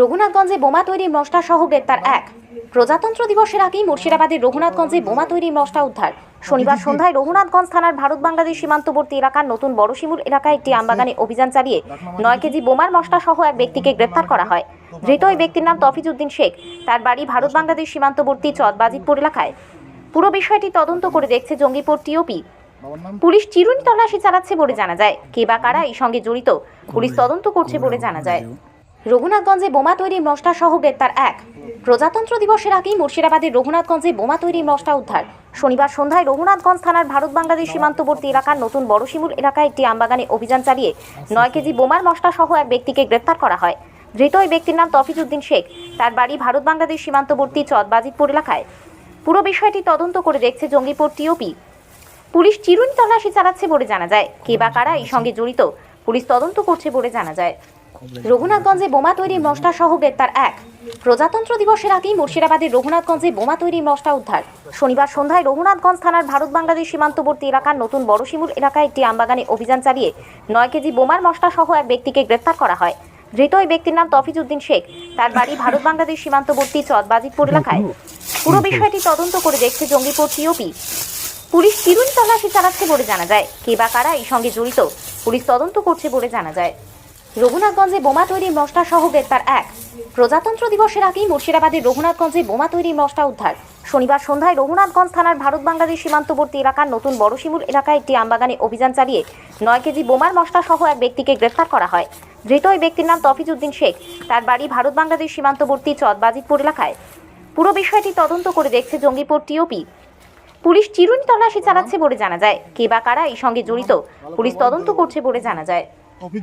রঘুনাথগঞ্জে বোমা তৈরির মশলা সহ গ্রেপ্তার এক। প্রজাতন্ত্র দিবসের আগেই মুর্শিদাবাদের রঘুনাথগঞ্জে বোমা তৈরির মশলা উদ্ধার। শনিবার সন্ধ্যায় রঘুনাথগঞ্জ থানার ভারত বাংলাদেশ সীমান্তবর্তী এলাকার নতুন বড়শিমুর এলাকায় একটি আমবাগানে অভিযান চালিয়ে নয় কেজি বোমার মশলা সহ এক ব্যক্তিকে গ্রেপ্তার করা হয়। ধৃত ওই ব্যক্তির নাম তফিজ উদ্দিন শেখ। তার বাড়ি ভারত বাংলাদেশ সীমান্তবর্তী চটবাজিতপুর এলাকায়। পুরো বিষয়টি তদন্ত করে দেখছে জঙ্গিপুর টিওপি পুলিশ চিরুনি তল্লাশি চালাচ্ছে বলে জানা যায়। কে বা কারা এই সঙ্গে জড়িত, পুলিশ তদন্ত করছে বলে জানা যায়। রঘুনাথগঞ্জে বোমা তৈরির মশলা সহ গ্রেপ্তার এক। প্রজাতন্ত্র দিবসের আগেই মুর্শিদাবাদের রঘুনাথগঞ্জে বোমা তৈরির মশলা উদ্ধার। শনিবার সন্ধ্যায় রঘুনাথগঞ্জ থানার ভারত বাংলাদেশ সীমান্তবর্তী এলাকার নতুন বড়শিমুর এলাকায় একটি আমবাগানে অভিযান চালিয়ে নয় কেজি বোমার মশলা সহ এক ব্যক্তিকে গ্রেপ্তার করা হয়। ধৃত ওই ব্যক্তির নাম তফিজ উদ্দিন শেখ। তার বাড়ি ভারত বাংলাদেশ সীমান্তবর্তী চটবাজিতপুর এলাকায়। পুরো বিষয়টি তদন্ত করে দেখছে জঙ্গিপুর টিওপি। পুলিশ চিরুনি তল্লাশি চালাচ্ছে বলে জানা যায়। কে বা কারা এই সঙ্গে জড়িত, পুলিশ তদন্ত করছে বলে জানা যায়। রঘুনাথগঞ্জে বোমা তৈরির মশলা সহ গ্রেপ্তার এক। প্রজাতন্ত্র দিবসের আগেই মুর্শিদাবাদের রঘুনাথগঞ্জে বোমা তৈরির মশলা উদ্ধার। শনিবার সন্ধ্যায় রঘুনাথগঞ্জ থানার ভারত বাংলাদেশ সীমান্তবর্তী এলাকার নতুন বড়শিমুর এলাকায় একটি আমবাগানে অভিযান চালিয়ে নয় কেজি বোমার মশলা সহ এক ব্যক্তিকে গ্রেপ্তার করা হয়। ধৃত ওই ব্যক্তির নাম তফিজ উদ্দিন শেখ। তার বাড়ি ভারত বাংলাদেশ সীমান্তবর্তী চটবাজিতপুর এলাকায়। পুরো বিষয়টি তদন্ত করে দেখছে জঙ্গিপুর টিওপি পুলিশ চিরুনি তল্লাশি চালাচ্ছে বলে জানা যায়। কে বা কারা এই সঙ্গে জড়িত? পুলিশ তদন্ত করছে বলে জানা যায়। রঘুনাথগঞ্জে বোমা তৈরির মশলা সহ গ্রেপ্তার এক। প্রজাতন্ত্র দিবসের আগেই মুর্শিদাবাদের রঘুনাথগঞ্জে বোমা তৈরির মশলা উদ্ধার। শনিবার সন্ধ্যায় রঘুনাথগঞ্জ থানার ভারত বাংলাদেশ সীমান্তবর্তী এলাকার নতুন বড়শিমুর এলাকায় একটি আমবাগানে অভিযান চালিয়ে নয় কেজি বোমার মশলা সহ এক ব্যক্তিকে গ্রেপ্তার করা হয়। ধৃত ওই ব্যক্তির নাম তফিজ উদ্দিন শেখ। তার বাড়ি ভারত বাংলাদেশ সীমান্তবর্তী চটবাজিতপুর এলাকায়। পুরো বিষয়টি তদন্ত করে দেখছে জঙ্গিপুর টিওপি। পুলিশ চিরুনি তল্লাশি চালাচ্ছে বলে জানা যায়। কে বা কারা এই সঙ্গে জড়িত, পুলিশ তদন্ত করছে বলে জানা যায়।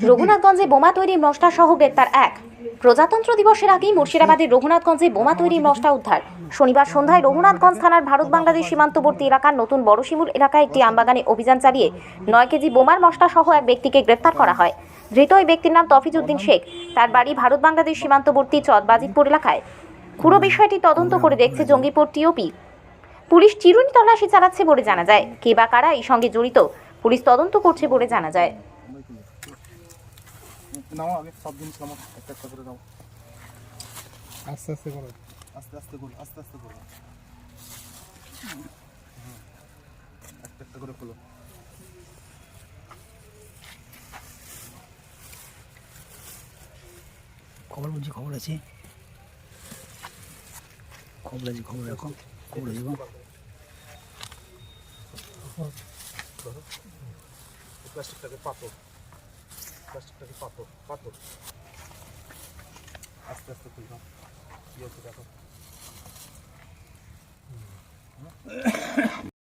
রঘুনাথগঞ্জে বোমা তৈরির মশলা সহ গ্রেপ্তার এক। প্রজাতন্ত্র দিবসের আগেই মুর্শিদাবাদের রঘুনাথগঞ্জে বোমা তৈরির মশলা উদ্ধার। শনিবার সন্ধ্যায় রঘুনাথগঞ্জ থানার ভারত বাংলাদেশ সীমান্তবর্তী এলাকার নতুন বড়শিমুর এলাকায় একটি আমবাগানে অভিযান চালিয়ে নয় কেজি বোমার মশলা সহ এক ব্যক্তিকে গ্রেপ্তার করা হয়। ধৃত ওই ব্যক্তির নাম তফিজ উদ্দিন শেখ। তার বাড়ি ভারত বাংলাদেশ সীমান্তবর্তী চটবাজিতপুর এলাকায়। পুরো বিষয়টি তদন্ত করে দেখছে জঙ্গিপুর টিওপি পুলিশ চিরুনি তল্লাশি চালাচ্ছে বলে জানা যায়। কে বা কারা এই সঙ্গে জড়িত, পুলিশ তদন্ত করছে বলে জানা যায়। নাও আগে সব জিনিস নাও একটা একটা করে নাও। আস্তে আস্তে করো। আস্তে আস্তে করো আস্তে আস্তে করো। একটা একটা করে খোলো খবর বলছি খবর আছে? খবর আছে খবর রাখো খবর আছে। প্লাস্টিকটাকে প্লাস্টিকটা পাথর পাথর। আস্তে আস্তে তুলব কি আছে দেখো।